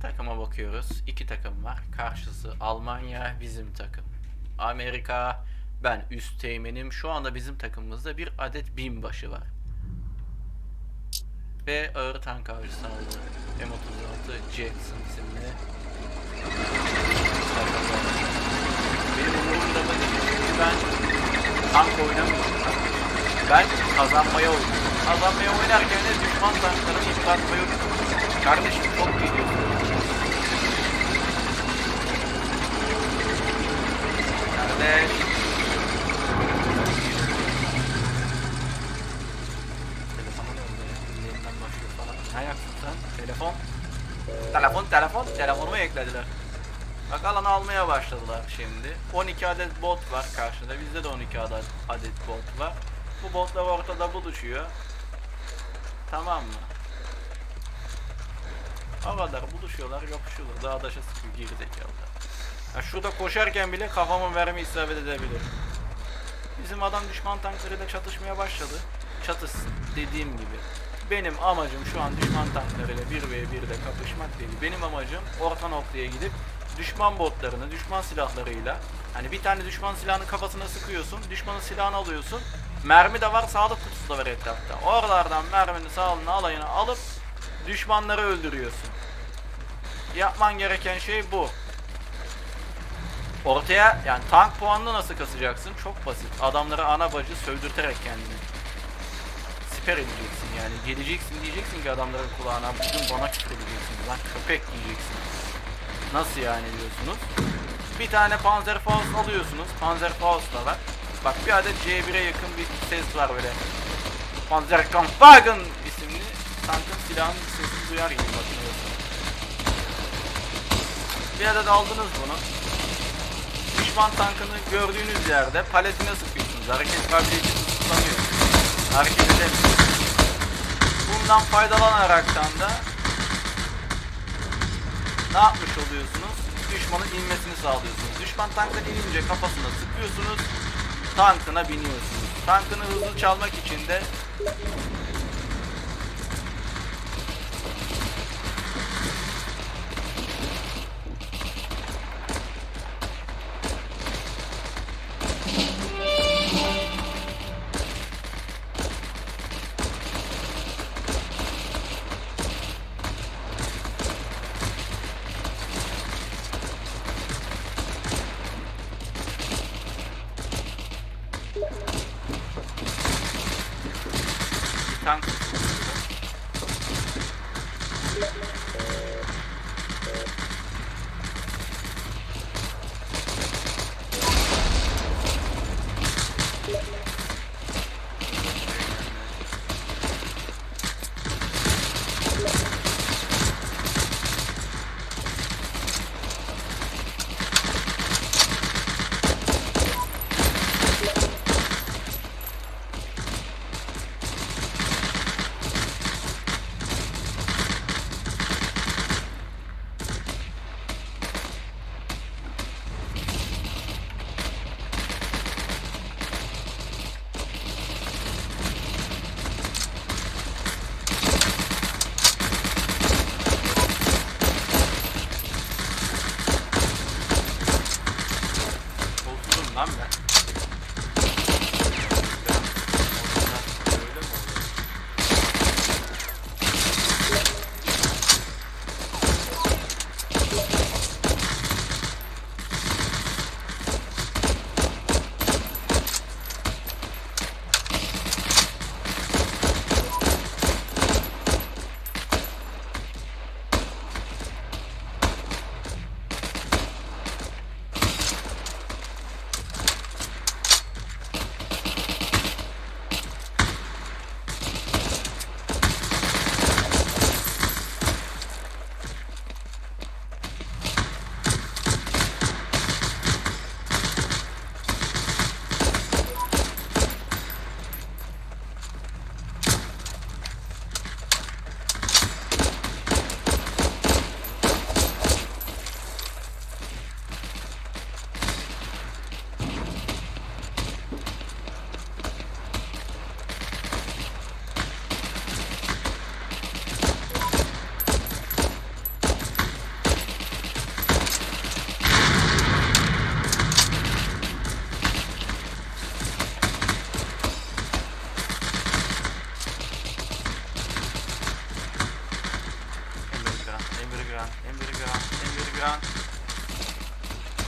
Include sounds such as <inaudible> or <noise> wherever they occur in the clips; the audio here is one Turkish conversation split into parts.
Takıma bakıyoruz. İki takım var. Karşısı Almanya, bizim takım. Amerika, ben üst teğmenim. Şu anda bizim takımımızda bir adet binbaşı var. Ve ağır tank avcısı aldı. M36 Jackson isimli. ben tank oynamıyorum. Ben kazanmaya oynuyorum. Kazanmaya oynarken de düşman tanklarını yıpratmayı. Kardeşim çok geliyorsun. Kardeş. Telefona ne oldu ya? Yeniden başlıyor falan. Ne yaptın sen? Telefon. Telefon, telefon. Telefonumu eklediler. Bak alanı almaya başladılar şimdi. 12 adet bot var karşında. Bizde de 12 adet, adet bot var. Bu botlar ortada buluşuyor. Tamam mı? Kadar buluşuyorlar, yapışıyorlar. Dağdaşa sıkıyor gerizekalılar. Ya şurada koşarken bile kafamın verme isabet edebilir. Bizim adam düşman tanklarıyla çatışmaya başladı. Çatışsın dediğim gibi. Benim amacım şu an düşman tanklarıyla 1v1'de kapışmak değil. Benim amacım orta noktaya gidip düşman botlarını, düşman silahlarıyla hani bir tane düşman silahını kafasına sıkıyorsun, düşmanın silahını alıyorsun. Mermi de var, sağlık kutusu da var etrafta. Oralardan merminin sağlığını alayını alıp düşmanları öldürüyorsun. Yapman gereken şey bu. Ortaya yani tank puanını nasıl kasacaksın? Çok basit. Adamları ana bacı sövdürterek kendini. Siper edeceksin yani. Geleceksin diyeceksin ki adamların kulağına bugün bana küfür. Lan köpek diyeceksin. Nasıl yani diyorsunuz? Bir tane Panzerfaust alıyorsunuz. Panzerfaust da var. Bak bir adet C1'e yakın bir ses var böyle. Panzerkampfwagen isimli tankın silahının sesini duyar gibi bakıyorsunuz. Bir adet aldınız bunu. Düşman tankını gördüğünüz yerde paletine sıkıyorsunuz. Hareket kabiliyeti tutuklanıyor. Hareket edemiyor. Bundan faydalanaraktan da ne yapmış oluyorsunuz? Düşmanın inmesini sağlıyorsunuz. Düşman tanktan inince kafasına sıkıyorsunuz. Tankına biniyorsunuz. Tankını hızlı çalmak için de lan ben.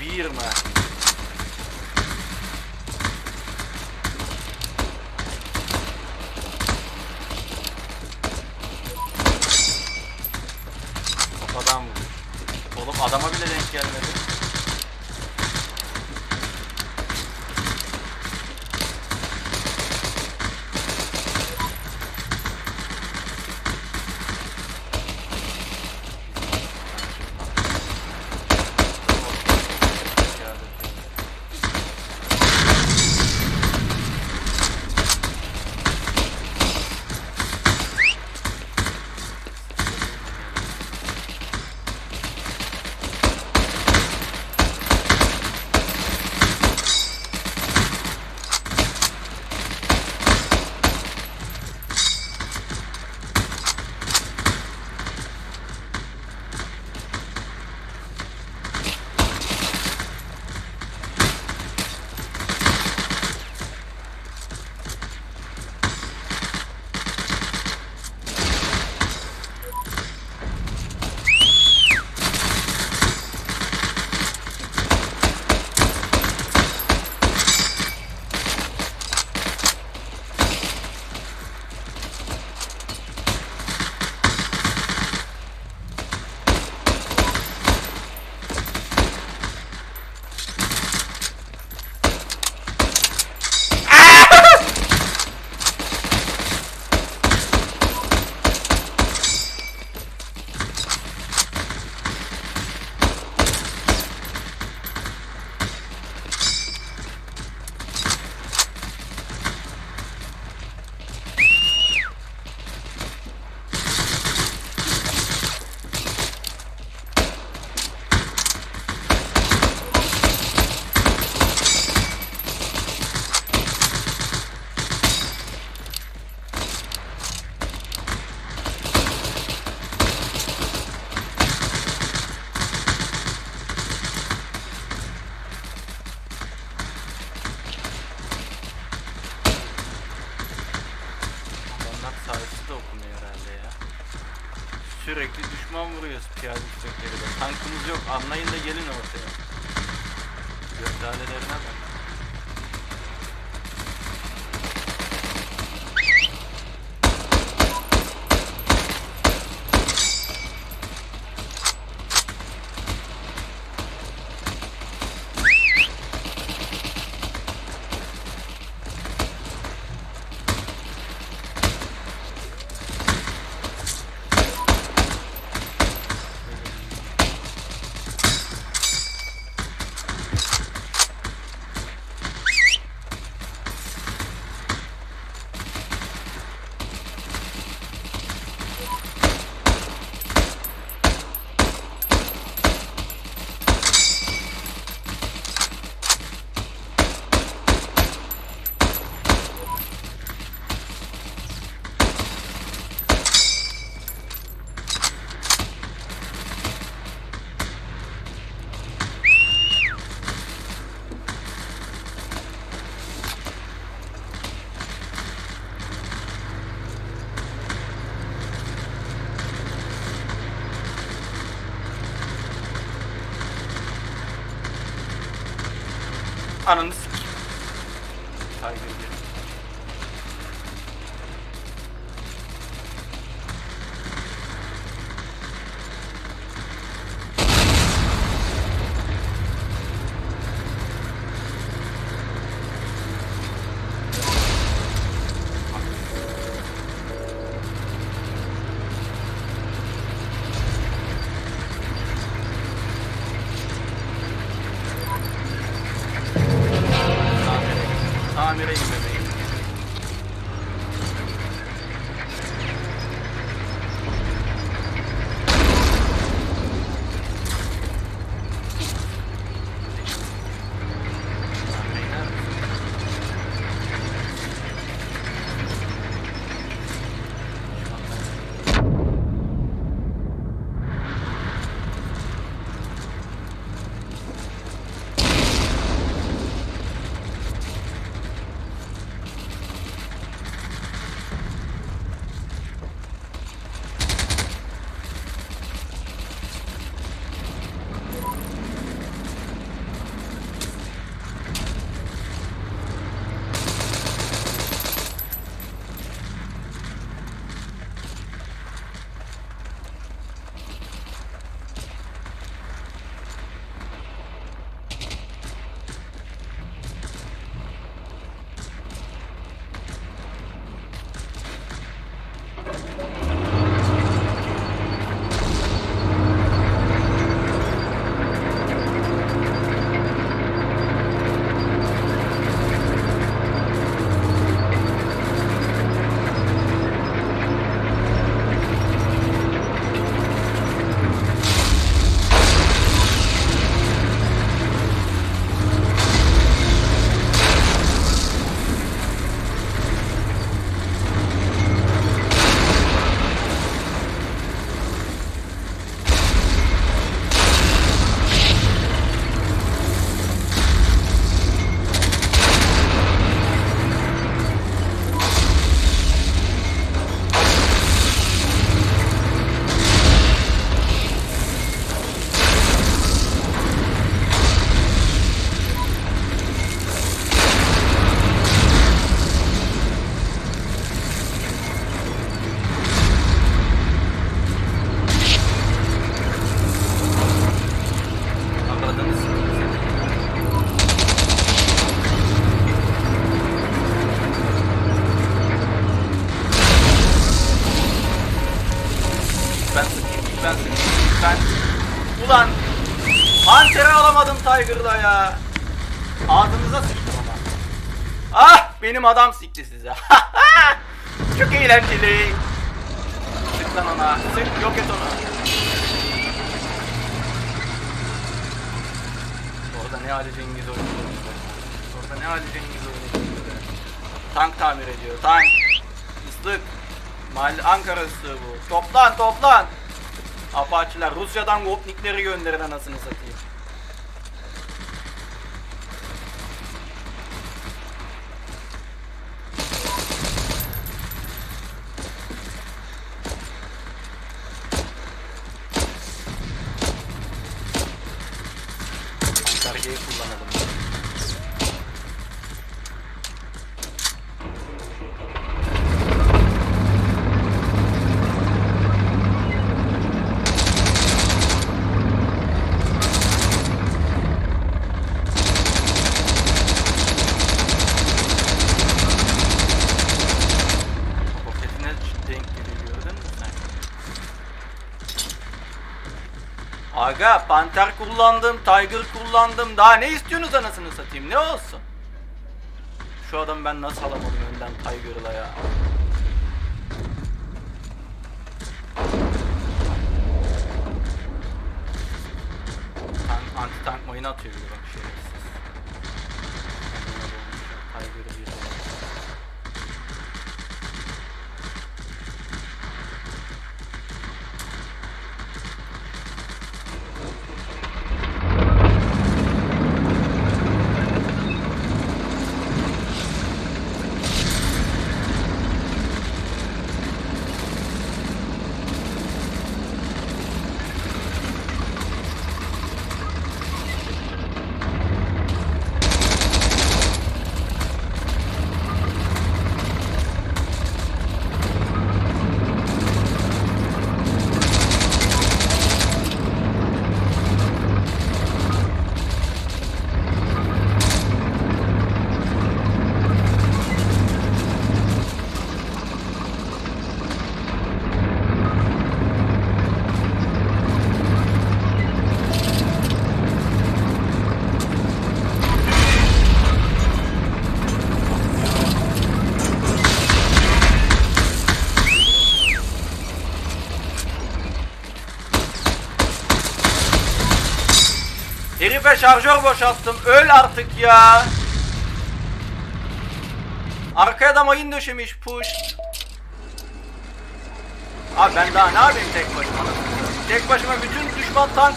Bir mi? Kafadan vuruyor. Oğlum adama bile denk gelmedi. Sürekli düşman vuruyoruz piyade de. Tankımız yok anlayın da gelin ortaya. Gökdalelerine bak. Ananı sikeyim. Tiger Ağzınıza sıçtım ama. Ah benim adam sikti size. <laughs> Çok eğlenceli. Sık lan ona. Sık yok et onu. Orada ne Ali Cengiz oynuyor. Orada ne Ali Cengiz oynuyor. Tank tamir ediyor. Tank. Islık. Mahalle Ankara ıslığı bu. Toplan toplan. Apaçiler Rusya'dan Gopnikleri gönderin anasını satayım. Panter kullandım, tiger kullandım. Daha ne istiyorsunuz anasını satayım? Ne olsun? Şu adamı ben nasıl alamadım önden tiger'la ya? Tank, anti tank mayını atıyor bir bak şerefsiz. Şarjör boşalttım. Öl artık ya. Arkaya da mayın döşemiş push. Abi ben daha ne yapayım tek başıma? Tek başıma bütün düşman tank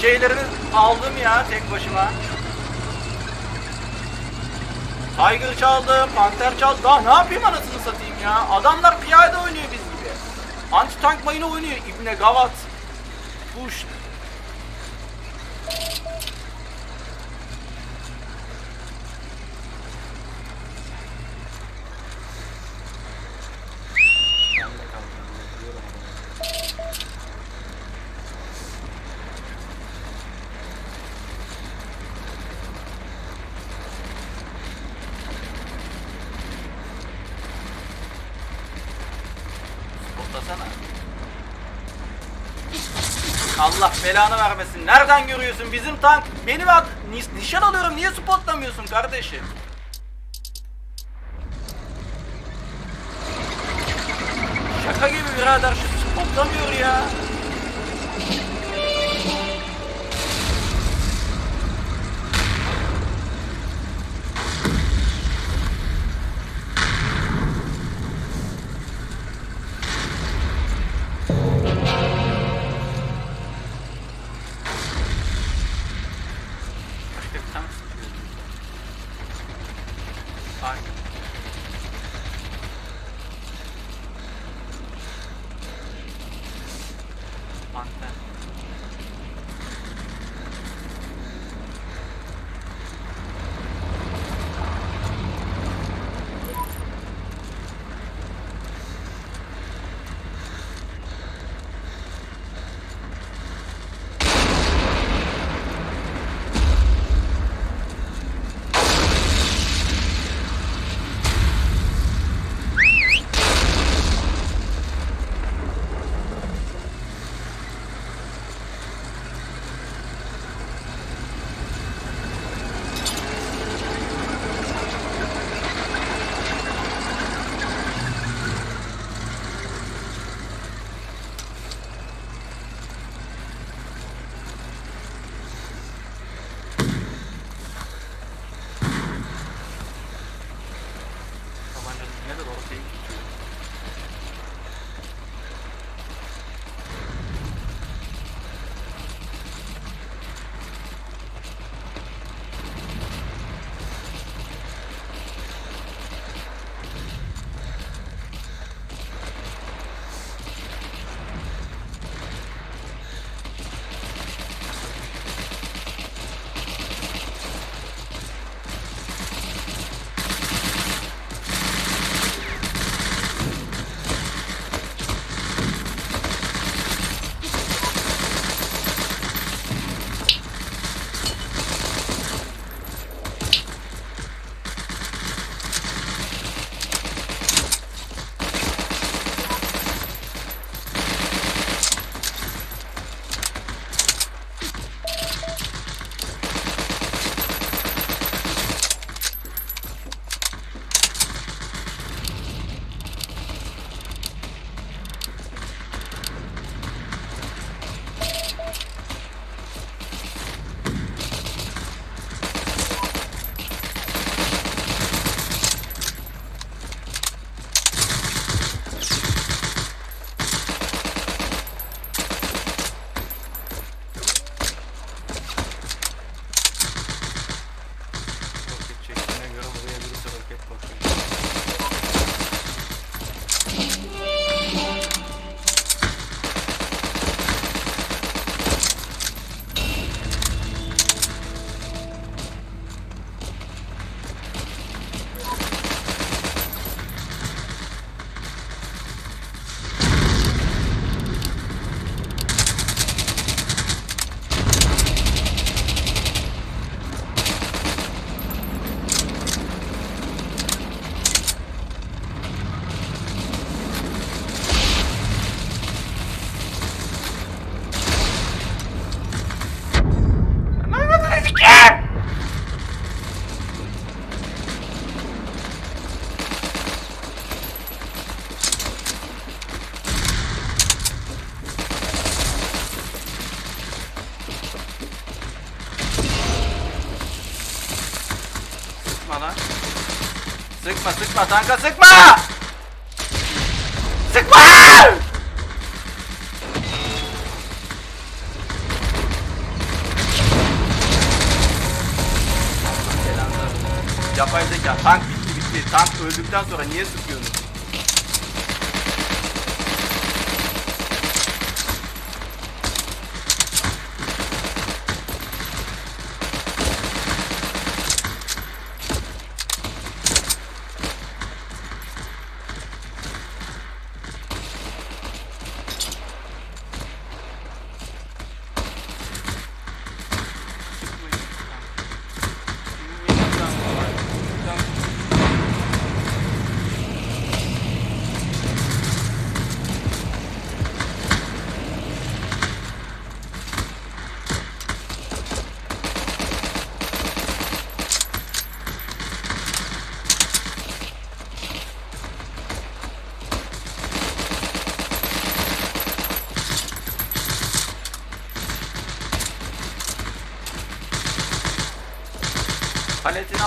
şeylerini aldım ya tek başıma. Tiger çaldı, Panther çaldı. Daha ne yapayım anasını satayım ya? Adamlar piyade oynuyor biz gibi. Anti tank mayını oynuyor İbne Gavat. Push. Belanı vermesin. Nereden görüyorsun? Bizim tank. Benim ad Niş- nişan alıyorum. Niye spotlamıyorsun kardeşim? Şaka gibi birader şu spotlamıyor ya. looking Sıkma sıkma tanka sıkma! Sıkma! Selamlar. Yapay zeka tank bitti bitti. Tank öldükten sonra niye sıkıyorsunuz?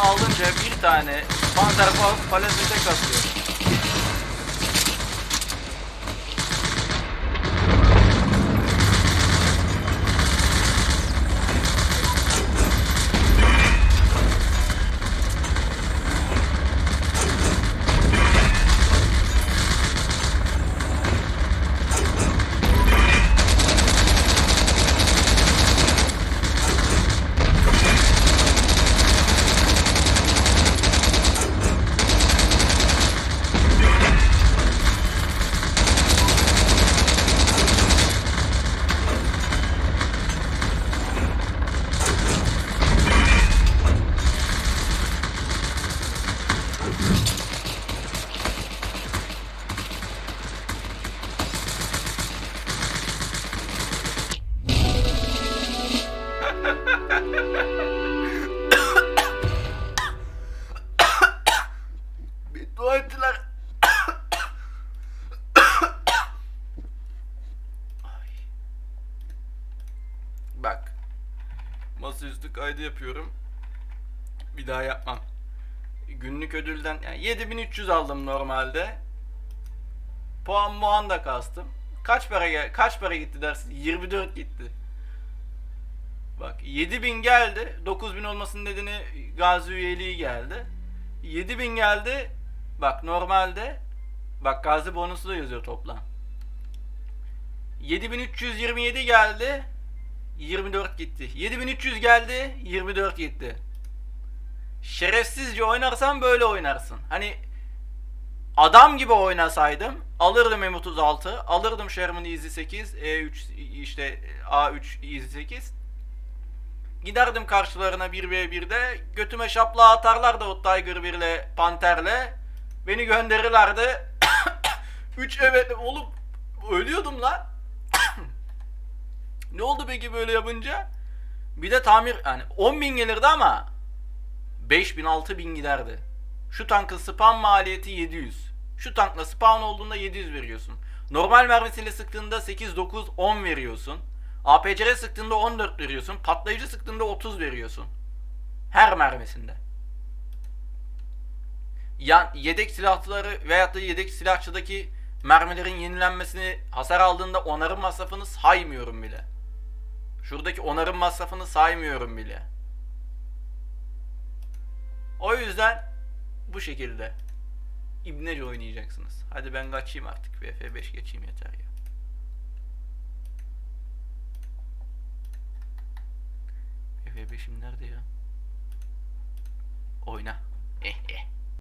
Alınca bir tane Panzerfaust paletine kasıyor. Beddua ettiler. Bak. Masaüstü kaydı yapıyorum. Bir daha yapmam. Ödülden yani 7300 aldım normalde. Puan muan da kastım. Kaç para kaç para gitti dersin? 24 gitti. Bak 7000 geldi. 9000 olmasının nedeni gazi üyeliği geldi. 7000 geldi. Bak normalde bak gazi bonusu da yazıyor toplam. 7327 geldi. 24 gitti. 7300 geldi. 24 gitti. Şerefsizce oynarsan böyle oynarsın. Hani adam gibi oynasaydım alırdım M36, alırdım Sherman Easy 8, E3 işte A3 Easy 8. Giderdim karşılarına 1v1'de götüme şapla atarlardı o Tiger 1 ile Panter'le. Beni gönderirlerdi. <coughs> 3 evet oğlum ölüyordum lan. <coughs> ne oldu peki böyle yapınca? Bir de tamir yani 10 bin gelirdi ama 5000 6000 giderdi. Şu tankın spawn maliyeti 700. Şu tankla spawn olduğunda 700 veriyorsun. Normal mermisiyle sıktığında 8 9 10 veriyorsun. APC'ye sıktığında 14 veriyorsun. Patlayıcı sıktığında 30 veriyorsun. Her mermisinde. Ya yedek silahları veyahut da yedek silahçıdaki mermilerin yenilenmesini hasar aldığında onarım masrafını saymıyorum bile. Şuradaki onarım masrafını saymıyorum bile. O yüzden bu şekilde İbnece oynayacaksınız. Hadi ben kaçayım artık. VF5 geçeyim yeter ya. VF5'im nerede ya? Oyna. Eh eh.